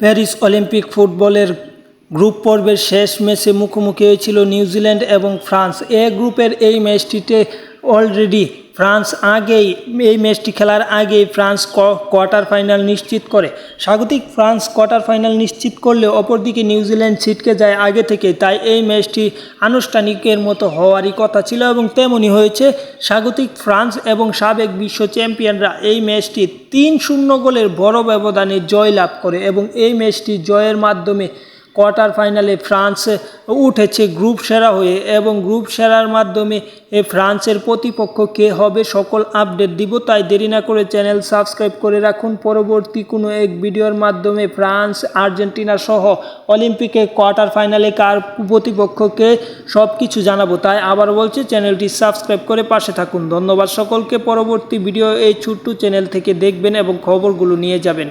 Paris Olympic ফুটবলের group পর্বের শেষ ম্যাচে মুখোমুখি হয়েছিল নিউজিল্যান্ড এবং ফ্রান্স। এ গ্রুপের এই ম্যাচটিতে অলরেডি ফ্রান্স আগেই এই ম্যাচটি খেলার আগেই ফ্রান্স কোয়ার্টার ফাইনাল নিশ্চিত করে। স্বাগতিক ফ্রান্স কোয়ার্টার ফাইনাল নিশ্চিত করলে অপরদিকে নিউজিল্যান্ড ছিটকে যায় আগে থেকে, তাই এই ম্যাচটি আনুষ্ঠানিকের মতো হওয়ারই কথা ছিল এবং তেমনই হয়েছে। স্বাগতিক ফ্রান্স এবং সাবেক বিশ্ব চ্যাম্পিয়নরা এই ম্যাচটি তিন শূন্য গোলের বড় ব্যবধানে জয় লাভ করে এবং এই ম্যাচটি জয়ের মাধ্যমে কোয়ার্টার ফাইনালে ফ্রান্স উঠেছে গ্রুপ সেরা হয়ে এবং গ্রুপ সেরার মাধ্যমে এ ফ্রান্সের প্রতিপক্ষ কে হবে সকল আপডেট দিব, তাই দেরি না করে চ্যানেল সাবস্ক্রাইব করে রাখুন। পরবর্তী কোনো এক ভিডিওর মাধ্যমে ফ্রান্স, আর্জেন্টিনা সহ অলিম্পিকে কোয়ার্টার ফাইনালে কার প্রতিপক্ষকে সব কিছু জানাব, তাই আবার বলছি চ্যানেলটি সাবস্ক্রাইব করে পাশে থাকুন। ধন্যবাদ সকলকে। পরবর্তী ভিডিও এই ছোট্ট চ্যানেল থেকে দেখবেন এবং খবরগুলো নিয়ে যাবেন।